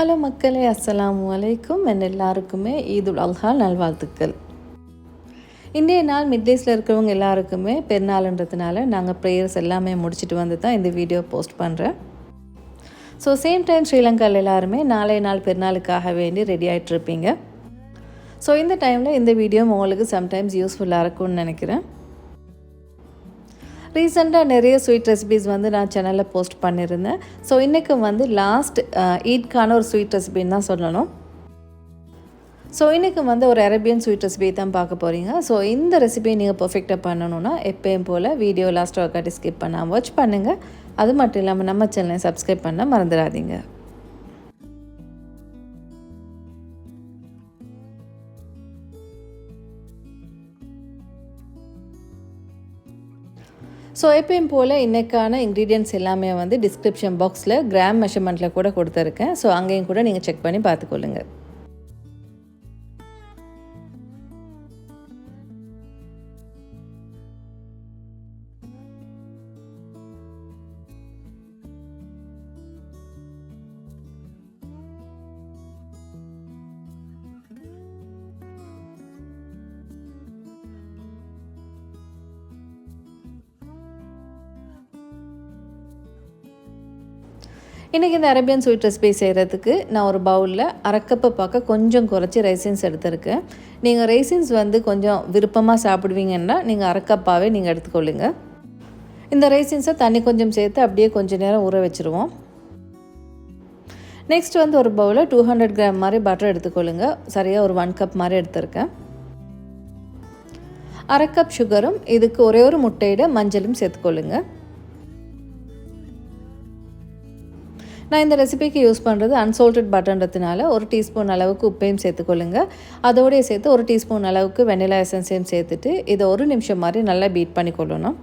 Hello மக்களே அஸ்ஸலாமு அலைக்கும். என் எல்லாருக்குமே ஈதுல் அல்ஹா நல்வாழ்த்துக்கள். இன்றைய நாள் மிட்லேஸில் இருக்கிறவங்க எல்லாருக்குமே பெருநாள்ன்றதுனால நாங்கள் ப்ரேயர்ஸ் எல்லாமே முடிச்சுட்டு வந்து தான் இந்த வீடியோ போஸ்ட் பண்ணுறேன் ஸோ சேம் டைம் ஸ்ரீலங்காவில் எல்லாருமே நாளைய நாள் பெருநாளுக்காக வேண்டி ரெடி ஆகிட்டு இருப்பீங்க ஸோ இந்த டைமில் இந்த வீடியோ உங்களுக்கு சம்டைம்ஸ் யூஸ்ஃபுல்லாக இருக்கும்னு நினைக்கிறேன். ரீசெண்டாக நிறைய ஸ்வீட் ரெசிபிஸ் வந்து நான் சேனலில் போஸ்ட் பண்ணியிருந்தேன் ஸோ இன்றைக்கு வந்து லாஸ்ட் ஈட்கான uh, ஒரு ஸ்வீட் ரெசிபின்னு தான் சொல்லணும். ஸோ இன்றைக்கும் வந்து ஒரு அரேபியன் ஸ்வீட் ரெசிபி தான் பார்க்க போகிறீங்க ஸோ இந்த ரெசிபியை நீங்கள் பர்ஃபெக்டாக பண்ணணுன்னா எப்பயும் போல் வீடியோ லாஸ்ட் ஒர்க்காட்டி ஸ்கிப் பண்ணாமல் வாட்ச் பண்ணுங்கள் அது மட்டும் இல்லாமல் நம்ம சேனலை சப்ஸ்கிரைப் பண்ண மறந்துடாதீங்க. ஸோ எப்பயும் போல் இன்றைக்கான இன்க்ரீடியன்ட்ஸ் எல்லாமே வந்து டிஸ்கிரிப்ஷன் பாக்ஸில் கிராம் மெஷர்மெண்ட்டில் கூட கொடுத்துருக்கேன். ஸோ அங்கேயும் கூட நீங்கள் செக் பண்ணி பார்த்துக்கொள்ளுங்கள் இன்றைக்கி இந்த அரேபியன் ஸ்வீட் ரெசிபி செய்கிறதுக்கு நான் ஒரு பவுலில் அரைக்கப்பை பார்க்க கொஞ்சம் குறைச்சி ரைசின்ஸ் எடுத்திருக்கேன். நீங்கள் ரைசின்ஸ் வந்து கொஞ்சம் விருப்பமாக சாப்பிடுவீங்கன்னா நீங்கள் அரைக்கப்பாகவே நீங்கள் எடுத்துக்கொள்ளுங்க. இந்த ரைசின்ஸை தண்ணி கொஞ்சம் சேர்த்து அப்படியே கொஞ்சம் நேரம் ஊற வச்சுருவோம். நெக்ஸ்ட் வந்து ஒரு பவுலில் டூ ஹண்ட்ரட் கிராம் மாதிரி பட்டர் எடுத்துக்கொள்ளுங்க. சரியாக ஒரு ஒன் கப் மாதிரி எடுத்திருக்கேன். அரை கப் சுகரும் இதுக்கு ஒரே ஒரு முட்டையிட மஞ்சளும் சேர்த்துக்கொள்ளுங்கள் நான் இந்த ரெசிபிக்கு யூஸ் பண்ணுறது அன்சோல்டட் பட்டன்றதுனால ஒரு டீஸ்பூன் அளவுக்கு உப்பையும் சேர்த்துக்கொள்ளுங்க. அதோடய சேர்த்து ஒரு டீஸ்பூன் அளவுக்கு வெனிலா எசன்ஸையும் சேர்த்துட்டு இதை ஒரு நிமிஷம் மாதிரி நல்லா பீட் பண்ணி கொள்ளணும்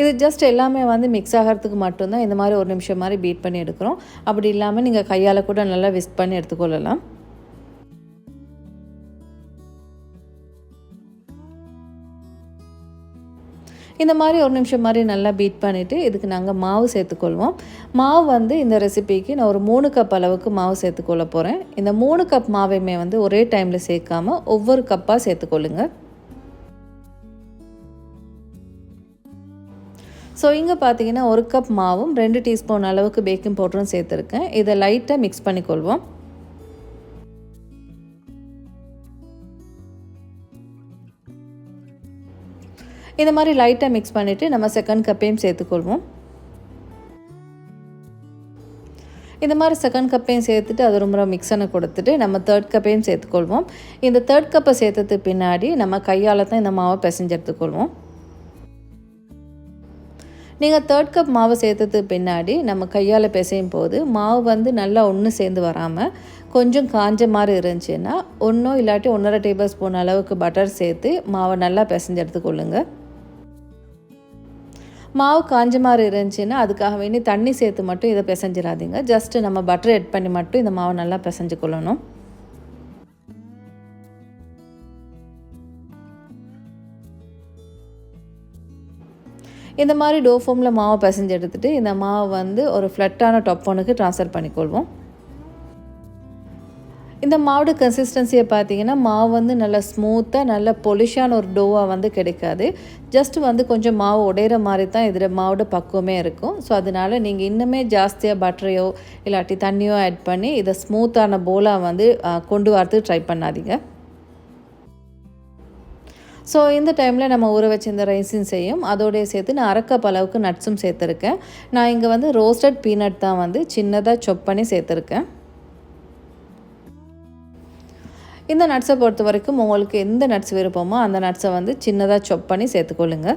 இது ஜஸ்ட் எல்லாமே வந்து மிக்ஸ் ஆகிறதுக்கு மட்டும்தான் இந்த மாதிரி ஒரு நிமிஷம் மாதிரி பீட் பண்ணி எடுக்கிறோம். அப்படி இல்லாமல் நீங்கள் கையால் கூட நல்லா விஸ்ட் பண்ணி எடுத்துக்கொள்ளலாம். இந்த மாதிரி ஒரு நிமிஷம் மாதிரி நல்லா பீட் பண்ணிவிட்டு இதுக்கு நாங்கள் மாவு சேர்த்துக்கொள்வோம். மாவு வந்து இந்த ரெசிபிக்கு நான் ஒரு மூணு கப் அளவுக்கு மாவு சேர்த்துக்கொள்ள போகிறேன் இந்த மூணு கப் மாவையுமே வந்து ஒரே டைமில் சேர்க்காமல் ஒவ்வொரு கப்பாக சேர்த்துக்கொள்ளுங்க. ஸோ இங்கே பார்த்தீங்கன்னா ஒரு கப் மாவும் ரெண்டு டீஸ்பூன் அளவுக்கு பேக்கிங் பவுடரும் சேர்த்துருக்கேன். இதை லைட்டாக மிக்ஸ் பண்ணிக்கொள்வோம். இந்த மாதிரி லைட்டாக மிக்ஸ் பண்ணிவிட்டு நம்ம செகண்ட் கப்பையும் சேர்த்துக்கொள்வோம். இந்த மாதிரி செகண்ட் கப்பையும் சேர்த்துட்டு அது ரொம்ப மிக்ஸனை கொடுத்துட்டு நம்ம தேர்ட் கப்பையும் சேர்த்துக்கொள்வோம். இந்த தேர்ட் கப்பை சேர்த்ததுக்கு பின்னாடி நம்ம கையால் தான் இந்த மாவை பிசைஞ்சு எடுத்துக்கொள்வோம். நீங்கள் தேர்ட் கப் மாவு சேர்த்ததுக்கு பின்னாடி நம்ம கையால் பிசையும் போது மாவு வந்து நல்லா ஒன்று சேர்ந்து வராமல் கொஞ்சம் காஞ்ச மாதிரி இருந்துச்சுன்னா ஒன்றும் இல்லாட்டி ஒன்றரை டேபிள் ஸ்பூன் அளவுக்கு பட்டர் சேர்த்து மாவை நல்லா பிசைஞ்சு எடுத்துக்கொள்ளுங்க. மாவு காஞ்ச மாதிரி இருந்துச்சுன்னா அதுக்காக வேண்டி தண்ணி சேர்த்து மட்டும் இதை பிசைஞ்சிடாதீங்க. ஜஸ்ட்டு நம்ம பட்டர் எட் பண்ணி மட்டும் இந்த மாவை நல்லா பிசைஞ்சு கொள்ளணும் இந்த மாதிரி டோ ஃபோமில் மாவை பிசைஞ்சு எடுத்துகிட்டு இந்த மாவை வந்து ஒரு ஃப்ளட்டான டாப் ட்ரான்ஸ்ஃபர் பண்ணிக்கொள்வோம். இந்த மாவோட கன்சிஸ்டன்சியை பார்த்தீங்கன்னா மாவு வந்து நல்லா ஸ்மூத்தாக நல்ல பொலிஷான ஒரு டோவாக வந்து கிடைக்காது. ஜஸ்ட் வந்து கொஞ்சம் மாவு உடையிற மாதிரி தான் இதில் மாவோட பக்குவமே இருக்கும். ஸோ அதனால் நீங்கள் இன்னுமே ஜாஸ்தியாக பட்டரையோ இல்லாட்டி தண்ணியோ ஆட் பண்ணி இதை ஸ்மூத்தான போலாக வந்து கொண்டு வரதுக்கு ட்ரை பண்ணாதீங்க. ஸோ இந்த டைமில் நம்ம ஊற வச்ச இந்த ரைஸும் செய்யும். அதோடைய சேர்த்து நான் அரைக்கப் அளவுக்கு நட்ஸும் சேர்த்துருக்கேன். நான் இங்கே வந்து ரோஸ்டட் பீனட் தான் வந்து சின்னதாக சொப் பண்ணி சேர்த்துருக்கேன். இந்த நட்ஸை பொறுத்த வரைக்கும் உங்களுக்கு எந்த நட்ஸ் விருப்பமோ அந்த நட்ஸை வந்து சின்னதாக சொப் பண்ணி சேர்த்துக்கொள்ளுங்க.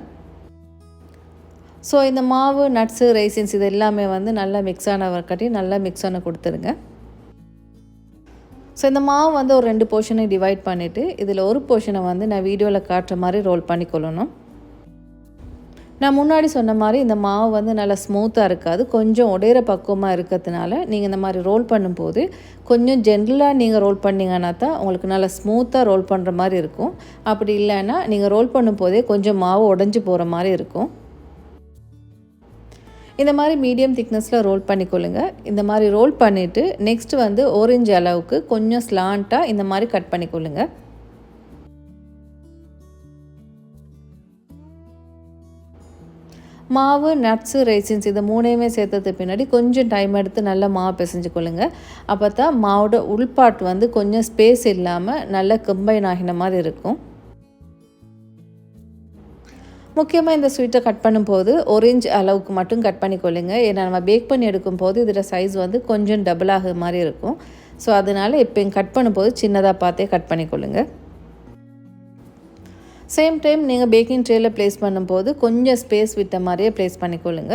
ஸோ இந்த மாவு நட்ஸு ரைசின்ஸ் இது எல்லாமே வந்து நல்லா மிக்ஸ் ஆன நல்லா மிக்ஸ் ஆன கொடுத்துருங்க ஸோ இந்த மாவு வந்து ஒரு ரெண்டு போர்ஷனை டிவைட் பண்ணிவிட்டு இதில் ஒரு போர்ஷனை வந்து நான் வீடியோவில் காட்டுற மாதிரி ரோல் பண்ணிக்கொள்ளணும். நான் முன்னாடி சொன்ன மாதிரி இந்த மாவு வந்து நல்லா ஸ்மூத்தாக இருக்காது. கொஞ்சம் உடையிற பக்குவமாக இருக்கிறதுனால நீங்கள் இந்த மாதிரி ரோல் பண்ணும்போது கொஞ்சம் ஜென்ரலாக நீங்கள் ரோல் பண்ணிங்கன்னா தான் உங்களுக்கு நல்லா ஸ்மூத்தாக ரோல் பண்ணுற மாதிரி இருக்கும். அப்படி இல்லைன்னா நீங்கள் ரோல் பண்ணும்போதே கொஞ்சம் மாவு உடஞ்சி போகிற மாதிரி இருக்கும். இந்த மாதிரி மீடியம் திக்னஸில் ரோல் பண்ணிக்கொள்ளுங்க. இந்த மாதிரி ரோல் பண்ணிவிட்டு நெக்ஸ்ட் வந்து ஓரஞ்சு அளவுக்கு கொஞ்சம் ஸ்லாண்ட்டாக இந்த மாதிரி கட் பண்ணிக்கொள்ளுங்கள் மாவு நட்ஸு ரைசின்ஸ் இது மூணையுமே சேர்த்தது பின்னாடி கொஞ்சம் டைம் எடுத்து நல்லா மாவு பிசைஞ்சுக்கொள்ளுங்க அப்போ தான் மாவோட உள்பாட் வந்து கொஞ்சம் ஸ்பேஸ் இல்லாமல் நல்லா கம்பைன் ஆகின மாதிரி இருக்கும். முக்கியமாக இந்த ஸ்வீட்டை கட் பண்ணும்போது ஒரேஞ்ச் அளவுக்கு மட்டும் கட் பண்ணிக்கொள்ளுங்க ஏன்னா நம்ம பேக் பண்ணி எடுக்கும்போது இதோட சைஸ் வந்து கொஞ்சம் டபுள் ஆகிற மாதிரி இருக்கும். ஸோ அதனால் இப்போ கட் பண்ணும்போது சின்னதாக பார்த்தே கட் பண்ணிக்கொள்ளுங்கள் சேம் டைம் நீங்கள் பேக்கிங் ட்ரேயில் ப்ளேஸ் பண்ணும்போது கொஞ்சம் ஸ்பேஸ் விட்ட மாதிரியே ப்ளேஸ் பண்ணிக்கொள்ளுங்க.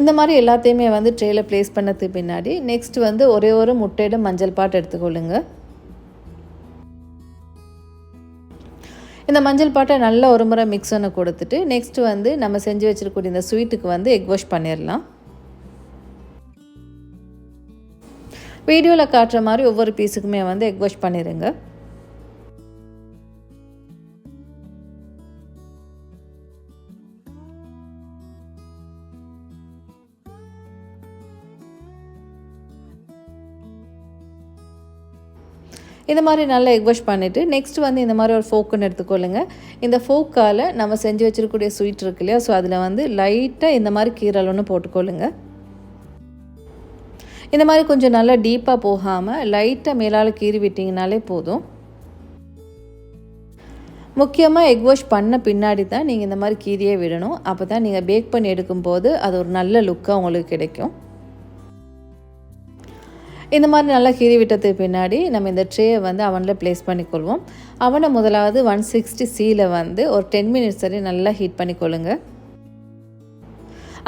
இந்த மாதிரி எல்லாத்தையுமே வந்து ட்ரேயில் ப்ளேஸ் பண்ணதுக்கு பின்னாடி நெக்ஸ்ட் வந்து ஒரே ஒரு முட்டையிட மஞ்சள் பாட்டு எடுத்துக்கொள்ளுங்க. இந்த மஞ்சள் பாட்டை நல்ல ஒரு முறை மிக்ஸ் பண்ண கொடுத்துட்டு நெக்ஸ்ட்டு வந்து நம்ம செஞ்சு வச்சுருக்கக்கூடிய இந்த ஸ்வீட்டுக்கு வந்து எக் வாஷ் பண்ணிடலாம் வீடியோவில் காட்டுற மாதிரி ஒவ்வொரு பீஸுக்குமே வந்து எக் வாஷ் பண்ணிடுங்க இந்த மாதிரி நல்லா எக் வாஷ் பண்ணிவிட்டு நெக்ஸ்ட் வந்து இந்த மாதிரி ஒரு ஃபோக்குன்னு எடுத்துக்கொள்ளுங்க. இந்த ஃபோக்கால் நம்ம செஞ்சு வச்சுருக்கக்கூடிய ஸ்வீட் இருக்கு இல்லையா? ஸோ அதில் வந்து லைட்டாக இந்த மாதிரி கீரல் ஒன்று போட்டுக்கொள்ளுங்கள் இந்த மாதிரி கொஞ்சம் நல்லா டீப்பாக போகாமல் லைட்டாக மேலால் கீறி விட்டிங்கனாலே போதும். முக்கியமாக எக் வாஷ் பண்ண பின்னாடி தான் நீங்கள் இந்த மாதிரி கீரியே விடணும். அப்போ தான் நீங்கள் பேக் பண்ணி எடுக்கும்போது அது ஒரு நல்ல லுக்காக உங்களுக்கு கிடைக்கும். இந்த மாதிரி நல்லா கீறி விட்டதுக்கு பின்னாடி நம்ம இந்த ட்ரேயை வந்து அவனில் ப்ளேஸ் பண்ணிக்கொள்வோம். அவனை முதலாவது ஒன் சிக்ஸ்டி சியில் வந்து ஒரு டென் மினிட்ஸ் வரை நல்லா ஹீட் பண்ணிக்கொள்ளுங்கள்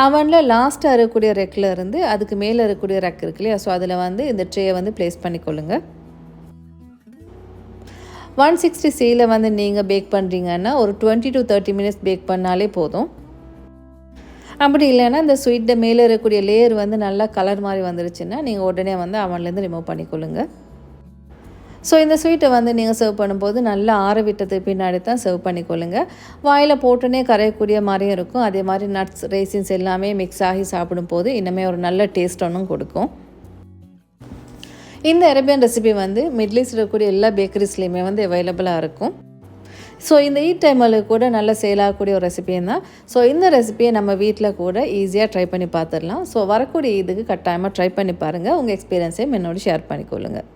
அவனில் லாஸ்ட்டாக இருக்கக்கூடிய ரெக்கில் இருந்து அதுக்கு மேலே இருக்கக்கூடிய ரெக் இருக்கு இல்லையா? ஸோ அதில் வந்து இந்த ட்ரேயை வந்து ப்ளேஸ் பண்ணிக்கொள்ளுங்க. ஒன் சிக்ஸ்டி சியில் வந்து நீங்கள் பேக் பண்ணுறீங்கன்னா ஒரு twenty to thirty minutes bake பண்ணாலே போதும். அப்படி இல்லைன்னா இந்த ஸ்வீட்டை மேலே இருக்கக்கூடிய லேயர் வந்து நல்லா கலர் மாதிரி வந்துருச்சுன்னா நீங்கள் உடனே வந்து அவன்லேருந்து ரிமூவ் பண்ணிக்கொள்ளுங்கள் ஸோ இந்த ஸ்வீட்டை வந்து நீங்கள் சர்வ் பண்ணும்போது நல்லா ஆற விட்டதுக்கு பின்னாடி தான் சர்வ் பண்ணிக்கொள்ளுங்க. வாயில் போட்டுனே கரையக்கூடிய மாதிரியும் இருக்கும். அதே மாதிரி நட்ஸ் ரேசின்ஸ் எல்லாமே மிக்ஸ் ஆகி சாப்பிடும்போது இன்னுமே ஒரு நல்ல டேஸ்ட் ஒன்றும் கொடுக்கும். இந்த அரேபியன் ரெசிபி வந்து மிட்லீஸ்ட் இருக்கக்கூடிய எல்லா பேக்கரிஸ்லேயுமே வந்து அவைலபிளாக இருக்கும். ஸோ இந்த ஈட் டைமில் கூட நல்ல சேலாகக்கூடிய ஒரு ரெசிபியும் தான். ஸோ இந்த ரெசிபியை நம்ம வீட்டில் கூட ஈஸியாக ட்ரை பண்ணி பார்த்துடலாம். ஸோ வரக்கூடிய இதுக்கு கட்டாயமாக ட்ரை பண்ணி பாருங்கள் உங்கள் எக்ஸ்பீரியன்ஸையும் என்னோட ஷேர் பண்ணிக்கொள்ளுங்கள்